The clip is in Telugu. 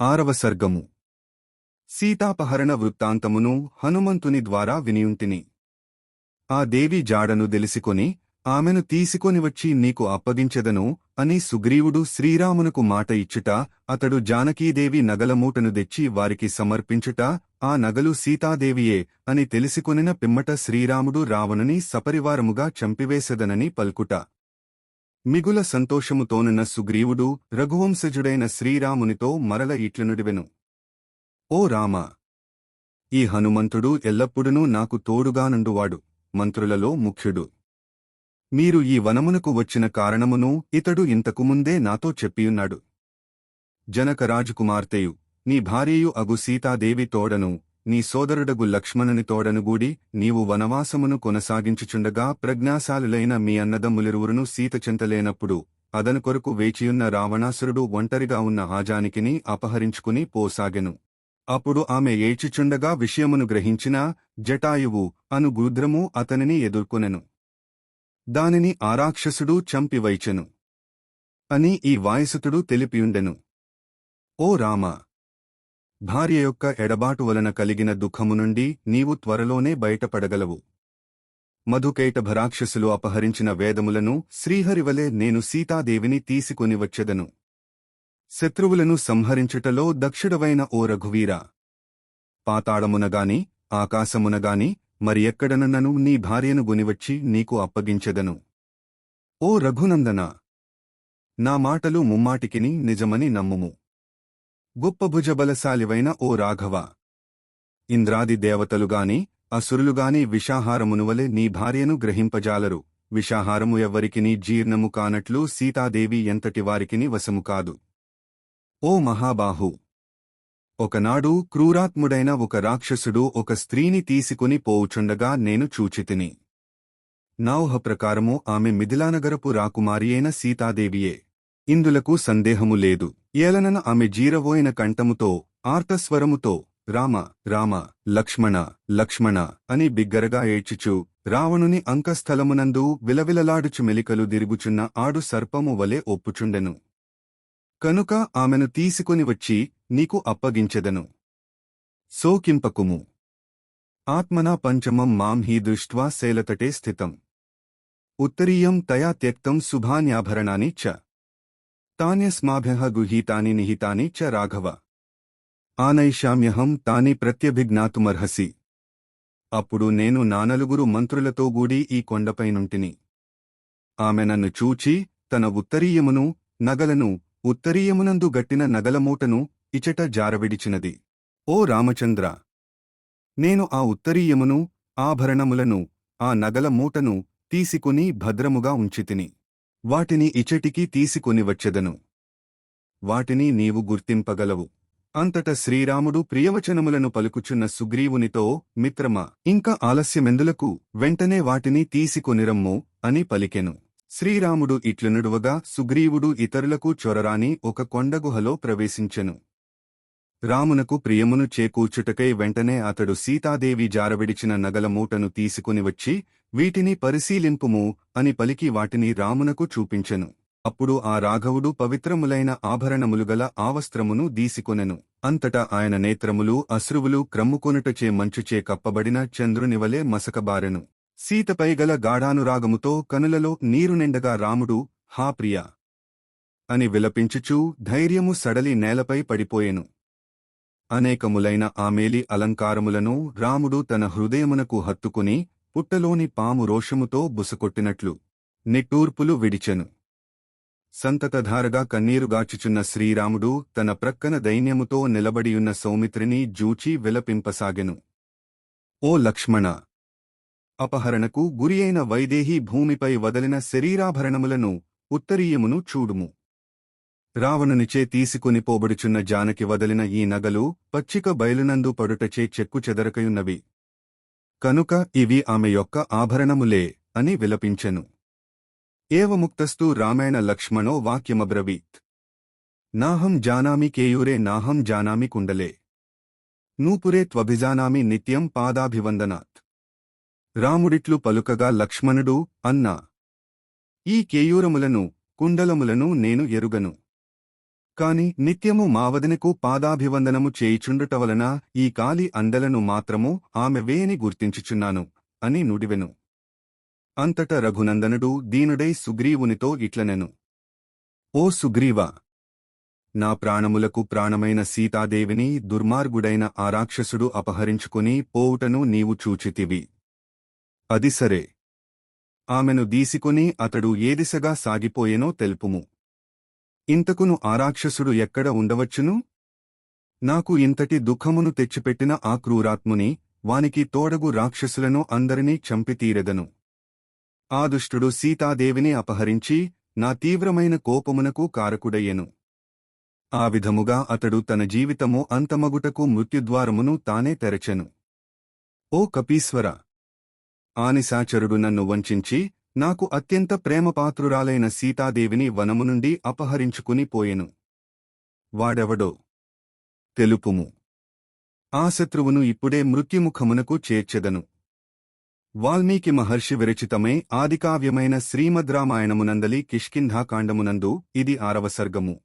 ఆరవ సర్గము. సీతాపహరణ వృత్తాంతమును హనుమంతుని ద్వారా వినియుంటిని. ఆ దేవి జాడను దెలిసికొని ఆమెను తీసుకొని వచ్చి నీకు అప్పగించెదను అని సుగ్రీవుడు శ్రీరామునకు మాట ఇచ్చుట అతడు జానకీదేవి నగలమూటను తెచ్చి వారికి సమర్పించుట ఆ నగలు సీతాదేవియే అని తెలిసికొనిన పిమ్మట శ్రీరాముడు రావణుని సపరివారముగా చంపివేసెదనని పల్కుట. మిగుల సంతోషముతోనున్న సుగ్రీవుడు రఘువంశజుడైన శ్రీరామునితో మరల ఇట్లనుడివెను. ఓ రామ! ఈ హనుమంతుడు ఎల్లప్పుడునూ నాకు తోడుగానుండువాడు మంత్రులలో ముఖ్యుడు. మీరు ఈ వనమునకు వచ్చిన కారణమును ఇతడు ఇంతకుముందే నాతో చెప్పియున్నాడు. జనక రాజకుమార్తెయు నీ భార్యయు అగు సీతాదేవి తోడను నీ సోదరుడగు లక్ష్మణుని తోడనుగూడి నీవు వనవాసమును కొనసాగించుచుండగా ప్రజ్ఞాశాలులైన మీ అన్నదమ్ములిరువురును సీతచింతలేనప్పుడు అదను కొరకు వేచియున్న రావణాసురుడు ఒంటరిగా ఉన్న ఆజానికిని అపహరించుకుని పోసాగెను. అప్పుడు ఆమె ఏచిచుండగా విషయమును గ్రహించిన జటాయువు అను గూద్రము అతనిని ఎదుర్కొనెను. దానిని ఆరాక్షసుడు చంపివైచెను అని ఈ వాయసుతుడు తెలిపియుండెను. ఓ రామ! భార్య యొక్క ఎడబాటు వలన కలిగిన దుఃఖము నుండి నీవు త్వరలోనే బయటపడగలవు. మధుకైటభరాక్షసులు అపహరించిన వేదములను శ్రీహరివలే నేను సీతాదేవిని తీసుకొని వచ్చెదను. శత్రువులను సంహరించుటలో దక్షుడవైన ఓ రఘువీరా. పాతాళమునగాని ఆకాశమునగాని మరి ఎక్కడనన్నను నీ భార్యను గునివచ్చి నీకు అప్పగించెదను. ఓ రఘునందన! నా మాటలు ముమ్మాటికిని నిజమని నమ్ముము. గొప్ప భుజబలశాలివైన ఓ రాఘవ. ఇంద్రాది దేవతలుగాని అసురులుగాని విషాహారమునువలె నీ భార్యను గ్రహింపజాలరు. విషాహారము ఎవ్వరికిని జీర్ణము కానట్లు సీతాదేవి ఎంతటి వారికిని వశము కాదు. ఓ మహాబాహు! ఒకనాడు క్రూరాత్ముడైన ఒక రాక్షసుడు ఒక స్త్రీని తీసుకుని పోవుచుండగా నేను చూచితిని. నౌహ ప్రకారము ఆమె మిథిలానగరపు రాకుమారియైన సీతాదేవియే. ఇందులకు సందేహము లేదు. ఏలనన ఆమె జీరవోయిన కంఠముతో ఆర్తస్వరముతో రామ రామ లక్ష్మణ లక్ష్మణ అని బిగ్గరగా ఏడ్చుచు రావణుని అంకస్థలమునందు విలవిలలాడుచు మెలికలు దిరుగుచున్న ఆడు సర్పము వలె ఒప్పుచుండెను. కనుక ఆమెను తీసుకొని వచ్చి నీకు అప్పగించెదను. సోకింపకుము ఆత్మనా పంచమం మాం హీ దృష్ట్వా శైలతటే స్థితం. ఉత్తరీయం తయా త్యక్తం శుభాన్యాభరణాని చ. తాన్యస్మాభ్యః గుహీతాని నిహితాని చ రాఘవ. ఆనైషామ్యహం తాని ప్రత్యభిజ్ఞాతుమర్హసి. అప్పుడు నేను నానలుగురు మంత్రులతో గూడి ఈ కొండపైనుంటిని. ఆమె నన్ను చూచి తన ఉత్తరీయమును నగలను ఉత్తరీయమునందు గట్టిన నగలమూటను ఇచట జారవిడిచినది. ఓ రామచంద్ర! నేను ఆ ఉత్తరీయమును ఆభరణములను ఆ నగల మూటను తీసుకుని భద్రముగా ఉంచితిని. వాటిని ఇచటికి తీసుకొని వచ్చెదను వాటిని నీవు గుర్తింపగలవు. అంతట శ్రీరాముడు ప్రియవచనములను పలుకుచున్న సుగ్రీవునితో మిత్రమా ఇంకా ఆలస్యమెందులకు వెంటనే వాటిని తీసుకొనిరమ్ము అని పలికెను. శ్రీరాముడు ఇట్లనుడువగా సుగ్రీవుడు ఇతరులకు చొరరాని ఒక కొండగుహలో ప్రవేశించెను. రామునకు ప్రియమును చేకూర్చుటకై వెంటనే అతడు సీతాదేవి జారవిడిచిన నగల మూటను తీసుకుని వచ్చి వీటిని పరిశీలింపుము అని పలికి వాటిని రామునకు చూపించెను. అప్పుడు ఆ రాఘవుడు పవిత్రములైన ఆభరణములుగల ఆవస్త్రమును దీసికొనెను. అంతటా ఆయన నేత్రములు అశ్రువులు క్రమ్ముకొనుటచే మంచుచే కప్పబడిన చంద్రునివలే మసకబారెను. సీతపై గల గాఢానురాగముతో కనులలో నీరునిండగా రాముడు హా ప్రియ! అని విలపించుచూ ధైర్యము సడలి నేలపై పడిపోయెను. అనేకములైన ఆమేలి అలంకారములను రాముడు తన హృదయమునకు హత్తుకుని పుట్టలోని పాము రోషముతో బుసకొట్టినట్లు నిట్టూర్పులు విడిచెను. సంతతధారగా కన్నీరుగాచుచున్న శ్రీరాముడు తన ప్రక్కన దైన్యముతో నిలబడియున్న సౌమిత్రిని జూచి విలపింపసాగెను. ఓ లక్ష్మణ! అపహరణకు గురియైన వైదేహీ భూమిపై వదలిన శరీరాభరణములను ఉత్తరీయమును చూడుము. రావణునిచే తీసుకుని పోబడుచున్న జానకి వదలిన ఈ నగలు పచ్చిక బయలునందు పడుటచే చెక్కు చెదరకయున్నవి. కనుక ఇవి ఆమె యొక్క ఆభరణములే అని విలపించెను. ఏవముక్తస్తు రామాయణ లక్ష్మణో వాక్యమబ్రవీత్. నాహం జానామి కేయూరే నాహం జానామి కుండలే. నూపురే త్వభిజానామి నిత్యం పాదాభివందనాత్. రాముడిట్లు పలుకగా లక్ష్మణుడు అన్నా. ఈ కేయూరములను కుండలములను నేను ఎరుగను. కాని నిత్యము మావదనకు పాదాభివందనము చేయిచుండుట వలన ఈ కాలి అందలను మాత్రము ఆమె వేయని గుర్తించుచున్నాను అని నుడివెను. అంతట రఘునందనుడు దీనుడై సుగ్రీవునితో ఇట్లనెను. ఓ సుగ్రీవా! నా ప్రాణములకు ప్రాణమైన సీతాదేవిని దుర్మార్గుడైన ఆ రాక్షసుడు అపహరించుకుని పోవుటను నీవు చూచితివి. అది సరే. ఆమెను దీసికొని అతడు ఏ దిశగా సాగిపోయెనో తెలుపుము. ఇంతకును ఆరాక్షసుడు ఎక్కడ ఉండవచ్చును? నాకు ఇంతటి దుఃఖమును తెచ్చిపెట్టిన ఆ క్రూరాత్ముని వానికి తోడగు రాక్షసులను అందరినీ చంపితీరెదను. ఆ దుష్టుడు సీతాదేవిని అపహరించి నా తీవ్రమైన కోపమునకు కారకుడయ్యెను. ఆ విధముగా అతడు తన జీవితము అంతమగుటకు మృత్యుద్వారమును తానే తెరచెను. ఓ కపీశ్వర! ఆనిశాచరుడు నన్ను వంచించి నాకు అత్యంత ప్రేమపాత్రురాలైన సీతాదేవిని వనము నుండి అపహరించుకుని పోయెను. వాడెవడో? తెలుపుము. ఆ శత్రువును ఇప్పుడే మృత్యుముఖమునకు చేర్చెదను. వాల్మీకి మహర్షి విరచితమై ఆదికావ్యమైన శ్రీమద్రామాయణమునందలి కిష్కింధాకాండమునందు ఇది ఆరవ సర్గము